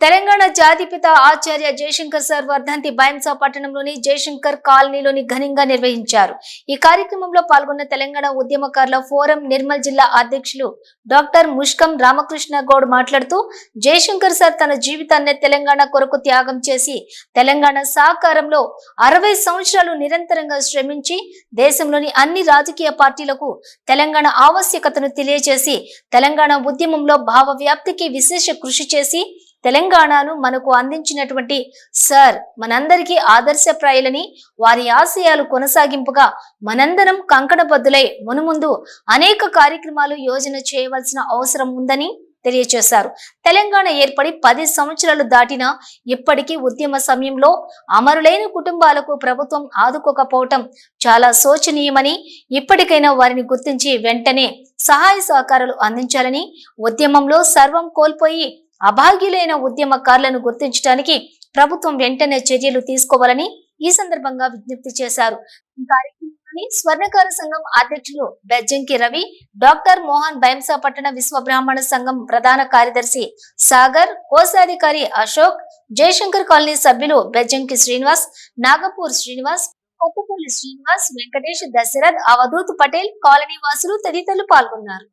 తెలంగాణ జాతిపిత ఆచార్య జయశంకర్ సార్ వర్ధంతి బైంసా పట్టణంలోని జయశంకర్ కాలనీలోని ఘనంగా నిర్వహించారు. ఈ కార్యక్రమంలో పాల్గొన్న తెలంగాణ ఉద్యమకారుల ఫోరం నిర్మల్ జిల్లా అధ్యక్షులు డాక్టర్ ముష్కం రామకృష్ణ గౌడ్ మాట్లాడుతూ జయశంకర్ సార్ తన జీవితాన్ని తెలంగాణ కొరకు త్యాగం చేసి తెలంగాణ సహకారంలో అరవై సంవత్సరాలు నిరంతరంగా శ్రమించి దేశంలోని అన్ని రాజకీయ పార్టీలకు తెలంగాణ ఆవశ్యకతను తెలియజేసి తెలంగాణ ఉద్యమంలో భావ వ్యాప్తికి విశేష కృషి చేసి తెలంగాణను మనకు అందించినటువంటి సార్ మనందరికీ ఆదర్శప్రాయులని వారి ఆశయాలు కొనసాగింపుగా మనందరం కంకణబద్దులై మునుముందు అనేక కార్యక్రమాలు యోజన చేయవలసిన అవసరం ఉందని తెలియచేశారు. తెలంగాణ ఏర్పడి పది సంవత్సరాలు దాటినా ఇప్పటికీ ఉద్యమ సమయంలో అమరులైన కుటుంబాలకు ప్రభుత్వం ఆదుకోకపోవటం చాలా శోచనీయమని ఇప్పటికైనా వారిని గుర్తించి వెంటనే సహాయ సహకారాలు అందించాలని ఉద్యమంలో సర్వం కోల్పోయి అభాగ్యులైన ఉద్యమకారులను గుర్తించడానికి ప్రభుత్వం వెంటనే చర్యలు తీసుకోవాలని ఈ సందర్భంగా విజ్ఞప్తి చేశారు. ఈ కార్యక్రమాన్ని స్వర్ణకార సంఘం అధ్యక్షులు బెజ్జంకి రవి డాక్టర్ మోహన్ బైంసా పట్టణ విశ్వ బ్రాహ్మణ సంఘం ప్రధాన కార్యదర్శి సాగర్ కోశాధికారి అశోక్ జయశంకర్ కాలనీ సభ్యులు బెజ్జంకి శ్రీనివాస్ నాగపూర్ శ్రీనివాస్ కొప్పపల్లి శ్రీనివాస్ వెంకటేష్ దశరథ్ అవధూత్ పటేల్ కాలనీ వాసులు తదితరులు పాల్గొన్నారు.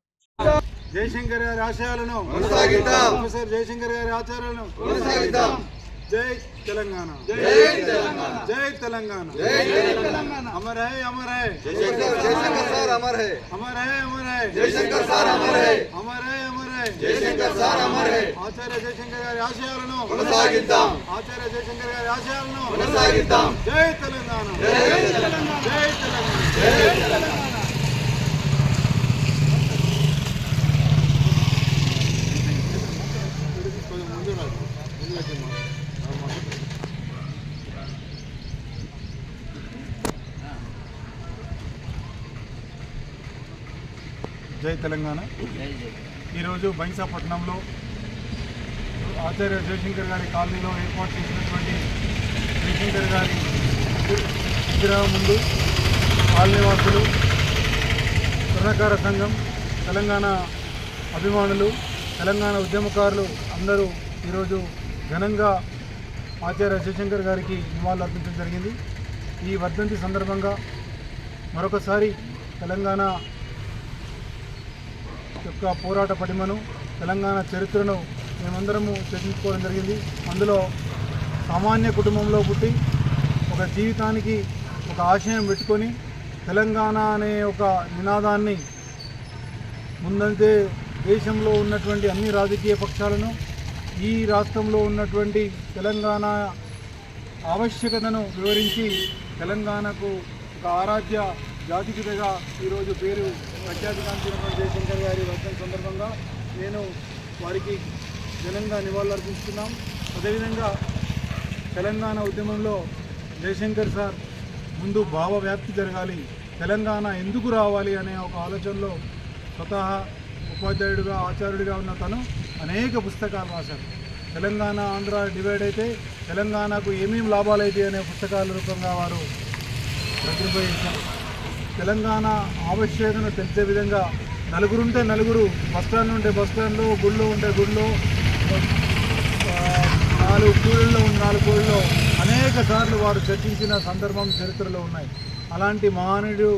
జయశంకర్ గారి ఆశయాలను ప్రొఫెసర్ జయశంకర్ గారి ఆచారాలను జై తెలంగాణ. జై తెలంగాణ. అమర్ హై అమర్ హై అమర్ హై అమర్. హై అమర్. హై జయశంకర్ సార్ అమర్. హై అమర్ హై అమర్. హై జయశంకర్ సార్ అమర్. హై ఆచార్య జయశంకర్ గారి ఆశయాలను కొనసాగిద్దాం. ఆచార్య జయశంకర్ గారి ఆశయాలను కొనసాగిద్దాం. జై తెలంగాణ. జై తెలంగాణ. జై తెలంగాణ. జై తెలంగాణ. ఈరోజు బైంసాపట్నంలో ఆచార్య జయశంకర్ గారి కాలనీలో ఏర్పాటు చేసినటువంటి జయశంకర్ గారి విగ్రహం ముందు కాలనీవాసులు స్వర్ణకార సంఘం తెలంగాణ అభిమానులు తెలంగాణ ఉద్యమకారులు అందరూ ఈరోజు ఘనంగా ఆచార్య జయశంకర్ గారికి నివాళులు అర్పించడం జరిగింది. ఈ వర్ధంతి సందర్భంగా మరొకసారి తెలంగాణ యొక్క పోరాట పటిమను తెలంగాణ చరిత్రను మేమందరము చర్చించుకోవడం జరిగింది. అందులో సామాన్య కుటుంబంలో పుట్టి ఒక జీవితానికి ఒక ఆశయం పెట్టుకొని తెలంగాణ అనే ఒక నినాదాన్ని ముందంతే దేశంలో ఉన్నటువంటి అన్ని రాజకీయ పక్షాలను ఈ రాష్ట్రంలో ఉన్నటువంటి తెలంగాణ ఆవశ్యకతను వివరించి తెలంగాణకు ఒక ఆరాధ్య జాతిపితగా ఈరోజు పేరు ప్రఖ్యాతిగాంచినటువంటి జయశంకర్ గారి వర్ధన సందర్భంగా నేను వారికి ఘనంగా నివాళులర్పిస్తున్నాం. అదేవిధంగా తెలంగాణ ఉద్యమంలో జయశంకర్ సార్ ముందు భావ వ్యాప్తి జరగాలి తెలంగాణ ఎందుకు రావాలి అనే ఒక ఆలోచనలో స్వతహా ఉపాధ్యాయుడిగా ఆచార్యుడిగా ఉన్న తను అనేక పుస్తకాలు రాశారు. తెలంగాణ ఆంధ్ర డివైడ్ అయితే తెలంగాణకు ఏమేమి లాభాలు అయితే అనే పుస్తకాల రూపంగా వారు ప్రతిపాదించారు తెలంగాణ ఆవశ్యకతను తెలిసే విధంగా నలుగురుంటే నలుగురు బస్టాండ్ ఉంటే బస్టాండ్లో గుళ్ళో ఉంటే గుళ్ళో నాలుగు కూళ్ళలో ఉన్న నాలుగు కూళ్ళలో అనేక సార్లు వారు చర్చించిన సందర్భం చరిత్రలో ఉన్నాయి. అలాంటి మహానుడు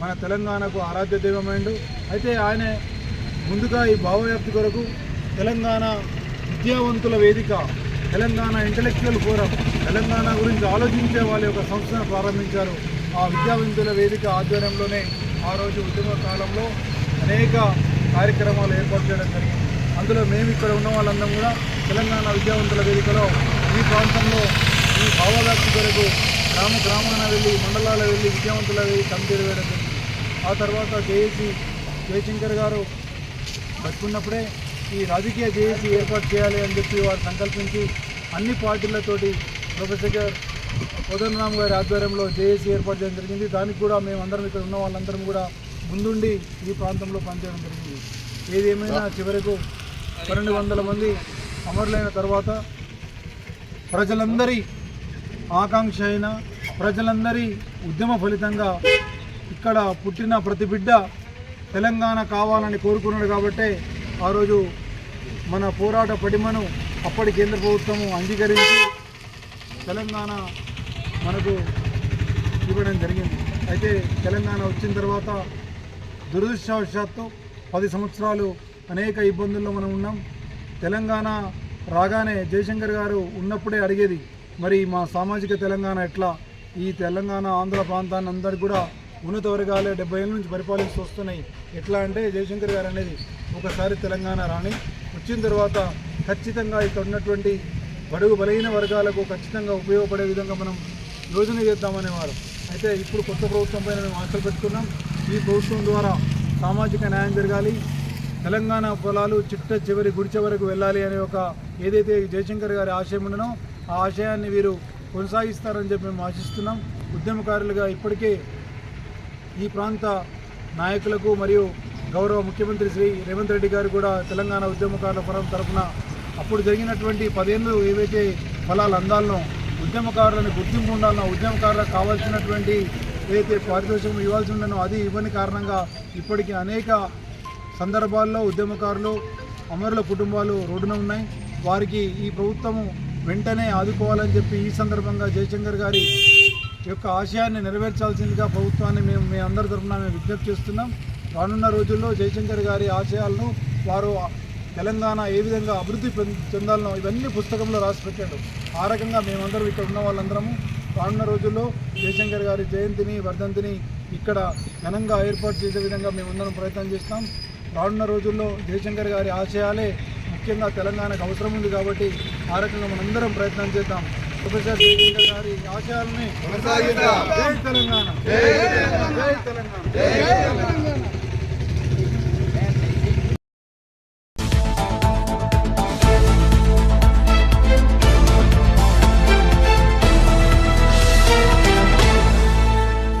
మన తెలంగాణకు ఆరాధ్య దైవమైండు అయితే ఆయన ముందుగా ఈ భావవ్యాప్తి కొరకు తెలంగాణ విద్యావంతుల వేదిక తెలంగాణ ఇంటలెక్చువల్ ఫోరం తెలంగాణ గురించి ఆలోచించే వాళ్ళ యొక్క సంస్థను ప్రారంభించారు. ఆ విద్యావంతుల వేదిక ఆధ్వర్యంలోనే ఆ రోజు ఉద్యమ కాలంలో అనేక కార్యక్రమాలు ఏర్పాటు చేయడం జరిగింది. అందులో మేము ఇక్కడ ఉన్న వాళ్ళందరం కూడా తెలంగాణ విద్యావంతుల వేదికలో ఈ ప్రాంతంలో ఈ భావవ్యాప్తి కొరకు గ్రామ గ్రామాన వెళ్ళి మండలాల వెళ్ళి విద్యావంతుల వేదిక కమిటీలు వేయడం జరిగింది. ఆ తర్వాత జేఏసీ జయశంకర్ గారు బతుకున్నప్పుడే ఈ రాజకీయ జేఏసీ ఏర్పాటు చేయాలి అని చెప్పి వారు సంకల్పించి అన్ని పార్టీలతోటి ప్రొఫెసర్ గారు కోదండరామ్ గారి ఆధ్వర్యంలో జేఏసీ ఏర్పాటు చేయడం జరిగింది. దానికి కూడా మేము అందరం ఇక్కడ ఉన్న వాళ్ళందరం కూడా ముందుండి ఈ ప్రాంతంలో పనిచేయడం జరిగింది. ఏది ఏమైనా చివరకు పన్నెండు వందల మంది అమరులైన తర్వాత ప్రజలందరి ఆకాంక్ష అయిన ప్రజలందరి ఉద్యమ ఫలితంగా ఇక్కడ పుట్టిన ప్రతి బిడ్డ తెలంగాణ కావాలని కోరుకున్నాడు కాబట్టే ఆ రోజు మన పోరాట పటిమను అప్పటి కేంద్ర ప్రభుత్వము అంగీకరించి తెలంగాణ మనకు ఇవ్వడం జరిగింది. అయితే తెలంగాణ వచ్చిన తర్వాత దురదృష్టవశాత్తు పది సంవత్సరాలు అనేక ఇబ్బందుల్లో మనం ఉన్నాం. తెలంగాణ రాగానే జయశంకర్ గారు ఉన్నప్పుడే అడిగేది మరి మా సామాజిక తెలంగాణ ఎట్లా? ఈ తెలంగాణ ఆంధ్ర ప్రాంతాన్ని అందరు కూడా ఉన్నత వర్గాలే డెబ్బై ఏళ్ళ నుంచి పరిపాలిస్తూ వస్తున్నాయి. ఎట్లా అంటే? జయశంకర్ గారు అనేది ఒకసారి తెలంగాణ రాని వచ్చిన తర్వాత ఖచ్చితంగా ఇక్కడ ఉన్నటువంటి బడుగు బలహీన వర్గాలకు ఖచ్చితంగా ఉపయోగపడే విధంగా మనం యోజన చేద్దామనేవారు అయితే ఇప్పుడు కొత్త ప్రభుత్వం పైన మేము ఆశలు పెట్టుకున్నాం. ఈ ప్రభుత్వం ద్వారా సామాజిక న్యాయం జరగాలి. తెలంగాణ పొలాలు చిట్ట చివరి గుడిచె వరకు వెళ్ళాలి అనే ఒక ఏదైతే జయశంకర్ గారి ఆశయం ఉండనో ఆ ఆశయాన్ని వీరు కొనసాగిస్తారని చెప్పి మేము ఆశిస్తున్నాం. ఉద్యమకారులుగా ఇప్పటికే ఈ ప్రాంత నాయకులకు మరియు గౌరవ ముఖ్యమంత్రి శ్రీ రేవంత్ రెడ్డి గారు కూడా తెలంగాణ ఉద్యమకారుల ఫోరం తరఫున అప్పుడు జరిగినటువంటి పదేళ్ళు ఏవైతే ఫలాలు అందాలనో ఉద్యమకారులను గుర్తింపు ఉండాలన్న ఉద్యమకారులకు కావాల్సినటువంటి ఏదైతే పారితోషికం ఇవ్వాల్సి ఉండనో అది ఇవ్వని కారణంగా ఇప్పటికీ అనేక సందర్భాల్లో ఉద్యమకారులు అమరుల కుటుంబాలు రోడ్డున ఉన్నాయి. వారికి ఈ ప్రభుత్వము వెంటనే ఆదుకోవాలని చెప్పి ఈ సందర్భంగా జయశంకర్ గారి యొక్క ఆశయాన్ని నెరవేర్చాల్సిందిగా ప్రభుత్వాన్ని మేము మీ అందరి తరఫున మేము విజ్ఞప్తి చేస్తున్నాం. రానున్న రోజుల్లో జయశంకర్ గారి ఆశయాలను వారు తెలంగాణ ఏ విధంగా అభివృద్ధి చెందాలనో ఇవన్నీ పుస్తకంలో రాసి పెట్టాడు. ఆ రకంగా మేమందరం ఇక్కడ ఉన్న వాళ్ళందరము రానున్న రోజుల్లో జయశంకర్ గారి జయంతిని వర్ధంతిని ఇక్కడ ఘనంగా ఏర్పాటు చేసే విధంగా మేమందరం ప్రయత్నం చేస్తాం. రానున్న రోజుల్లో జయశంకర్ గారి ఆశయాలే ముఖ్యంగా తెలంగాణకు అవసరం ఉంది కాబట్టి ఆ రకంగా మనందరం ప్రయత్నం చేద్దాం. ప్రొఫెసర్ జయశంకర్ గారి ఆశయాలని తెలంగాణ. తెలంగాణ.